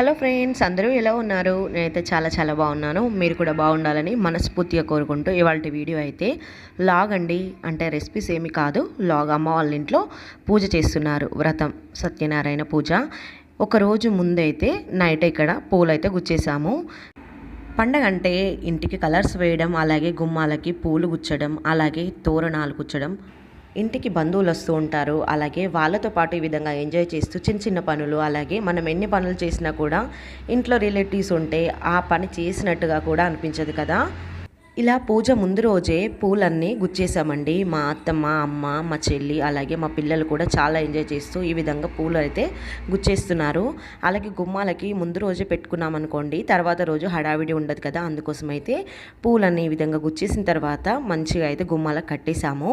Hello friends అందరూ ఎలా ఉన్నారు? నేనైతే చాలా చాలా బాగున్నాను. మీరు కూడా బాగుండాలని మనస్ఫూర్తిగా కోరుకుంటూ ఇవాళ వీడియో అయితే లాగ్ అండి. అంటే రెసిపీస్ ఏమి కాదు. లాగ్ అమ్మ వాళ్ళ ఇంట్లో పూజ చేస్తున్నారు. వ్రతం సత్యనారాయణ పూజ. ఒకరోజు ముందైతే నైట్ ఇక్కడ పూలు అయితే గుచ్చేసాము. పండగ అంటే ఇంటికి కలర్స్ వేయడం అలాగే గుమ్మాలకి పూలు గుచ్చడం అలాగే తోరణాలు గుచ్చడం ఇంటికి బంధువులు వస్తూ ఉంటారు. అలాగే వాళ్ళతో పాటు ఈ విధంగా ఎంజాయ్ చేస్తూ చిన్న చిన్న పనులు అలాగే మనం ఎన్ని పనులు చేసినా కూడా ఇంట్లో రిలేటివ్స్ ఉంటే ఆ పని చేసినట్టుగా కూడా అనిపించదు కదా. ఇలా పూజ ముందు రోజే పూలన్నీ గుచ్చేసామండి. మా అత్తమ్మ అమ్మ మా చెల్లి అలాగే మా పిల్లలు కూడా చాలా ఎంజాయ్ చేస్తూ ఈ విధంగా పూలు అయితే గుచ్చేస్తున్నారు. అలాగే గుమ్మాలకి ముందు రోజే పెట్టుకున్నామనుకోండి తర్వాత రోజు హడావిడి ఉండదు కదా అందుకోసం అయితే పూలన్నీ ఈ విధంగా గుచ్చేసిన తర్వాత మంచిగా అయితే గుమ్మాలకు కట్టేసాము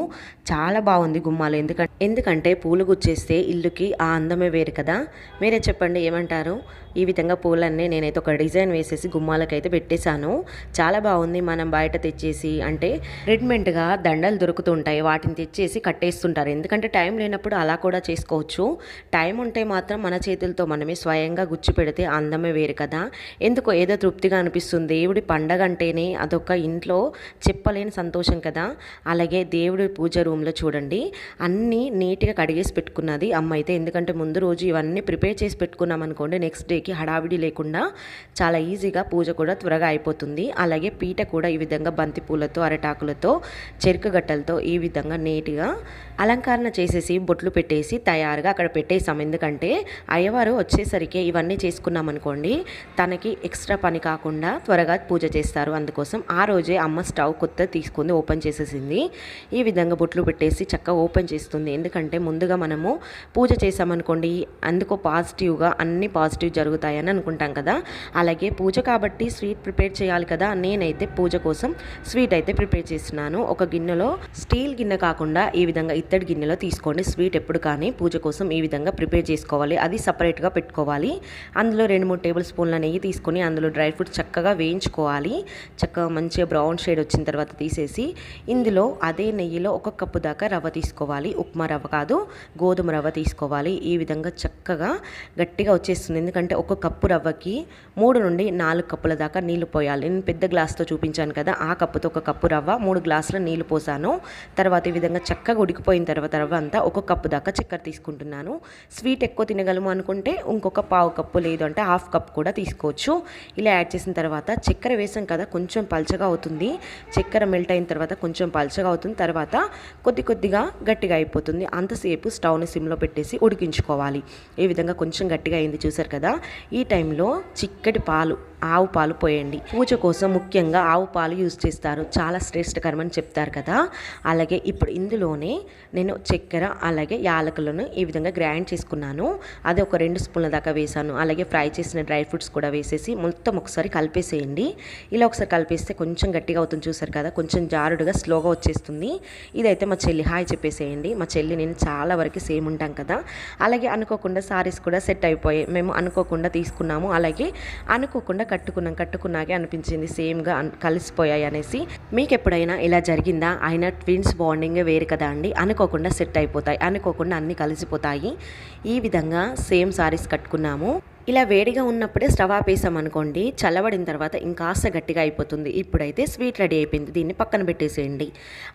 చాలా బాగుంది గుమ్మాలు ఎందుకంటే ఎందుకంటే పూలు గుచ్చేస్తే ఇల్లుకి ఆ అందమే వేరు కదా. మీరే చెప్పండి ఏమంటారు? ఈ విధంగా పూలన్నీ నేనైతే ఒక డిజైన్ వేసేసి గుమ్మాలకైతే పెట్టేశాను. చాలా బాగుంది మనం బయట తెచ్చేసి అంటే రెడీమేడ్గా దండలు దొరుకుతుంటాయి వాటిని తెచ్చేసి కట్టేస్తుంటారు. ఎందుకంటే టైం లేనప్పుడు అలా కూడా చేసుకోవచ్చు. టైం ఉంటే మాత్రం మన చేతులతో మనమే స్వయంగా గుచ్చి పెడితే అందమే వేరు కదా. ఎందుకో ఏదో తృప్తిగా అనిపిస్తుంది. దేవుడి పండగ అంటేనే అదొక ఇంట్లో చెప్పలేని సంతోషం కదా. అలాగే దేవుడి పూజ రూమ్లో చూడండి. అన్నీ నీట్గా కడిగేసి పెట్టుకున్నది అమ్మ అయితే. ఎందుకంటే ముందు రోజు ఇవన్నీ ప్రిపేర్ చేసి పెట్టుకున్నాం అనుకోండి నెక్స్ట్ డేకి హడావిడి లేకుండా చాలా ఈజీగా పూజ కూడా త్వరగా అయిపోతుంది. అలాగే పీట కూడా ఈ విధంగా బంతి పూలతో అరటాకులతో చెరుకు గట్టలతో ఈ విధంగా నీట్గా అలంకరణ చేసేసి బొట్లు పెట్టేసి తయారుగా అక్కడ పెట్టేసాం ఎందుకంటే అయ్యవారు వచ్చేసరికి ఇవన్నీ చేసుకున్నాం అనుకోండి తనకి ఎక్స్ట్రా పని కాకుండా త్వరగా పూజ చేస్తారు. అందుకోసం ఆ రోజే అమ్మ స్టవ్ కొత్త తీసుకుంది ఓపెన్ చేసేసింది. ఈ విధంగా బొట్లు పెట్టేసి చక్కగా ఓపెన్ చేస్తుంది. ఎందుకంటే ముందుగా మనము పూజ చేసామనుకోండి అందుకో పాజిటివ్గా అన్ని పాజిటివ్ జరుగుతాయని అనుకుంటాం కదా. అలాగే పూజ కాబట్టి స్వీట్ ప్రిపేర్ చేయాలి కదా. నేనైతే పూజ కోసం స్వీట్ అయితే ప్రిపేర్ చేస్తున్నాను. ఒక గిన్నెలో స్టీల్ గిన్నె కాకుండా ఈ విధంగా ఇత్తడి గిన్నెలో తీసుకోండి. స్వీట్ ఎప్పుడు కానీ పూజ కోసం ఈ విధంగా ప్రిపేర్ చేసుకోవాలి. అది సపరేట్గా పెట్టుకోవాలి. అందులో రెండు మూడు టేబుల్ స్పూన్ల నెయ్యి తీసుకొని అందులో డ్రై ఫ్రూట్స్ చక్కగా వేయించుకోవాలి. చక్కగా మంచిగా బ్రౌన్ షేడ్ వచ్చిన తర్వాత తీసేసి ఇందులో అదే నెయ్యిలో ఒక కప్పు దాకా రవ్వ తీసుకోవాలి. ఉప్మా రవ్వ కాదు గోధుమ రవ్వ తీసుకోవాలి. ఈ విధంగా చక్కగా గట్టిగా వచ్చేస్తుంది. ఎందుకంటే ఒక కప్పు రవ్వకి మూడు నుండి నాలుగు కప్పుల దాకా నీళ్ళు పోయాలి. నేను పెద్ద గ్లాస్తో చూపించాను కదా ఆ కప్పుతో ఒక కప్పు రవ్వ మూడు గ్లాసుల నీళ్ళు పోసాను. తర్వాత ఈ విధంగా చక్కగా ఉడికిపోయిన తర్వాత రవ్వ అంతా ఒక కప్పు దాకా చక్కెర తీసుకుంటున్నాను. స్వీట్ ఎక్కువ తినగలము అనుకుంటే ఇంకొక పావు కప్పు లేదు అంటే హాఫ్ కప్ కూడా తీసుకోవచ్చు. ఇలా యాడ్ చేసిన తర్వాత చక్కెర వేసాం కదా కొంచెం పలచగా అవుతుంది. చక్కెర మెల్ట్ అయిన తర్వాత కొంచెం పలచగా అవుతుంది. తర్వాత కొద్ది కొద్దిగా గట్టిగా అయిపోతుంది. అంతసేపు స్టవ్ని సిమ్లో పెట్టేసి ఉడికించుకోవాలి. ఈ విధంగా కొంచెం గట్టిగా అయింది చూసారు కదా? ఈ టైంలో చిక్కటి పాలు ఆవు పాలు పోయండి. పూజ కోసం ముఖ్యంగా ఆవు పాలు యూజ్ చేస్తారు. చాలా శ్రేష్టకరమని చెప్తారు కదా. అలాగే ఇప్పుడు ఇందులోనే నేను చక్కెర అలాగే యాలకులను ఈ విధంగా గ్రైండ్ చేసుకున్నాను. అది ఒక రెండు స్పూన్ల దాకా వేసాను అలాగే ఫ్రై చేసిన డ్రై ఫ్రూట్స్ కూడా వేసేసి మొత్తం ఒకసారి కలిపేసేయండి. ఇలా ఒకసారి కలిపేస్తే కొంచెం గట్టిగా అవుతుంది చూసారు కదా. కొంచెం జారుడుగా స్లోగా వచ్చేస్తుంది. ఇదైతే మా చెల్లి హాయ్ చెప్పేసేయండి. మా చెల్లి నేను చాలా వరకు సేమ్ ఉంటాం కదా. అలాగే అనుకోకుండా సారీస్ కూడా సెట్ అయిపోయాయి. మేము అనుకోకుండా తీసుకున్నాము. అలాగే అనుకోకుండా కట్టుకున్నాం. కట్టుకున్నాకే అనిపించింది. సేమ్గా కలిసిపోయాయి. కలిసిపోయాయి అనేసి మీకు ఎప్పుడైనా ఇలా జరిగిందా? అయినా ట్విన్స్ బాండింగ్ వేరు కదా అండి. అనుకోకుండా సెట్ అయిపోతాయి. అనుకోకుండా అన్నీ కలిసిపోతాయి. ఈ విధంగా సేమ్ సారీస్ కట్టుకున్నాము. ఇలా వేడిగా ఉన్నప్పుడే స్టవ్ ఆపేసాం అనుకోండి చల్లబడిన తర్వాత ఇంకాస్త గట్టిగా అయిపోతుంది. ఇప్పుడైతే స్వీట్ రెడీ అయిపోయింది. దీన్ని పక్కన పెట్టేసేయండి.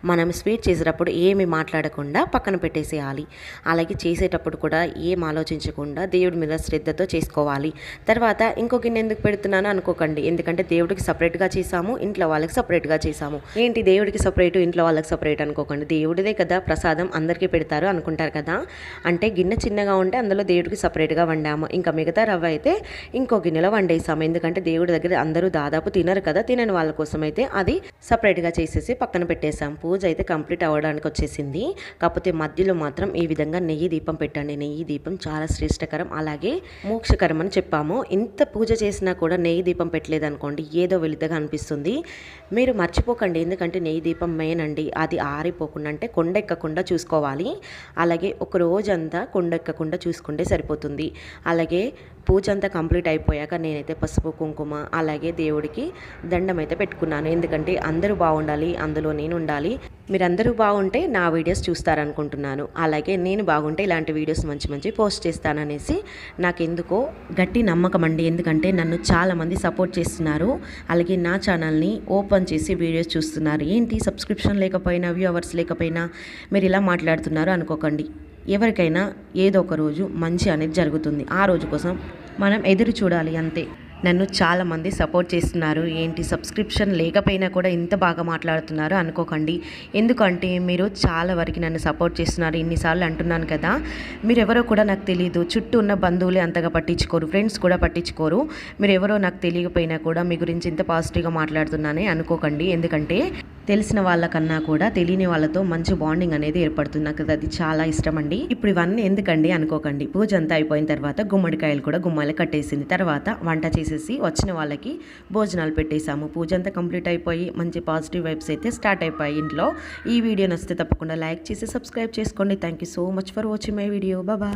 మనం స్వీట్ చేసేటప్పుడు ఏమి మాట్లాడకుండా పక్కన పెట్టేసేయాలి. అలాగే చేసేటప్పుడు కూడా ఏం ఆలోచించకుండా దేవుడి మీద శ్రద్ధతో చేసుకోవాలి. తర్వాత ఇంకో గిన్నె ఎందుకు పెడుతున్నాను అనుకోకండి. ఎందుకంటే దేవుడికి సపరేట్గా చేసాము ఇంట్లో వాళ్ళకి సపరేట్గా చేసాము ఏంటి దేవుడికి సపరేట్ ఇంట్లో వాళ్ళకి సపరేట్ అనుకోకండి. దేవుడిదే కదా ప్రసాదం అందరికీ పెడతారు అనుకుంటారు కదా. అంటే గిన్నె చిన్నగా ఉంటే అందులో దేవుడికి సపరేట్గా వండాము. ఇంకా మిగతా రవ్వ అయితే ఇంకో గిన్నెలో వండేసాము ఎందుకంటే దేవుడి దగ్గర అందరూ దాదాపు తినరు కదా తినని వాళ్ళ కోసం అయితే అది సపరేట్గా చేసేసి పక్కన పెట్టేసాం పూజ అయితే కంప్లీట్ అవ్వడానికి వచ్చేసింది. కాకపోతే మధ్యలో మాత్రం ఈ విధంగా నెయ్యి దీపం పెట్టండి. నెయ్యి దీపం చాలా శ్రేష్టకరం. అలాగే మోక్షకరం అని చెప్పాము. ఇంత పూజ చేసినా కూడా నెయ్యి దీపం పెట్టలేదు అనుకోండి ఏదో వెలితగా అనిపిస్తుంది. మీరు మర్చిపోకండి. ఎందుకంటే నెయ్యి దీపం మెయిన్ అండి. అది ఆరిపోకుండా అంటే కొండెక్కకుండా చూసుకోవాలి. అలాగే ఒక రోజంతా కొండెక్కకుండా చూసుకుంటే సరిపోతుంది. అలాగే పూజ అంతా కంప్లీట్ అయిపోయాక నేనైతే పసుపు కుంకుమ అలాగే దేవుడికి దండం అయితే పెట్టుకున్నాను. ఎందుకంటే అందరూ బాగుండాలి అందులో నేను ఉండాలి. మీరందరూ బాగుంటే నా వీడియోస్ చూస్తారనుకుంటున్నాను. అలాగే నేను బాగుంటే ఇలాంటి వీడియోస్ మంచి మంచి పోస్ట్ చేస్తాననేసి నాకెందుకో గట్టి నమ్మకం అండి. ఎందుకంటే నన్ను చాలామంది సపోర్ట్ చేస్తున్నారు. అలాగే నా ఛానల్ని ఓపెన్ చేసి వీడియోస్ చూస్తున్నారు. ఏంటి సబ్స్క్రిప్షన్ లేకపోయినా వ్యూవర్స్ లేకపోయినా మీరు ఇలా మాట్లాడుతున్నారు అనుకోకండి. ఎవరికైనా ఏదో ఒక రోజు మంచి అనేది జరుగుతుంది. ఆ రోజు కోసం మనం ఎదురు చూడాలి అంతే. నన్ను చాలామంది సపోర్ట్ చేస్తున్నారు. ఏంటి సబ్స్క్రిప్షన్ లేకపోయినా కూడా ఇంత బాగా మాట్లాడుతున్నారు అనుకోకండి. ఎందుకంటే మీరు చాలా వరకు నన్ను సపోర్ట్ చేస్తున్నారు. ఇన్నిసార్లు అంటున్నాను కదా మీరు ఎవరో కూడా నాకు తెలియదు చుట్టూ ఉన్న బంధువులే అంతగా పట్టించుకోరు. ఫ్రెండ్స్ కూడా పట్టించుకోరు. మీరు ఎవరో నాకు తెలియకపోయినా కూడా మీ గురించి ఇంత పాజిటివ్గా మాట్లాడుతున్నానే అనుకోకండి. ఎందుకంటే తెలిసిన వాళ్ళకన్నా కూడా తెలియని వాళ్ళతో మంచి బాండింగ్ అనేది ఏర్పడుతుంది. నాకు అది చాలా ఇష్టం అండి ఇప్పుడు ఇవన్నీ ఎందుకండి అనుకోకండి. పూజ అంతా అయిపోయిన తర్వాత గుమ్మడికాయలు కూడా గుమ్మాలు కట్టేసింది. తర్వాత వంట చేసేసి వచ్చిన వాళ్ళకి భోజనాలు పెట్టేశాము. పూజ అంతా కంప్లీట్ అయిపోయి మంచి పాజిటివ్ వైబ్స్ అయితే స్టార్ట్ అయిపోయి ఇంట్లో. ఈ వీడియో నచ్చితే తప్పకుండా లైక్ చేసి సబ్స్క్రైబ్ చేసుకోండి. Thank you so much for watching my video. Baba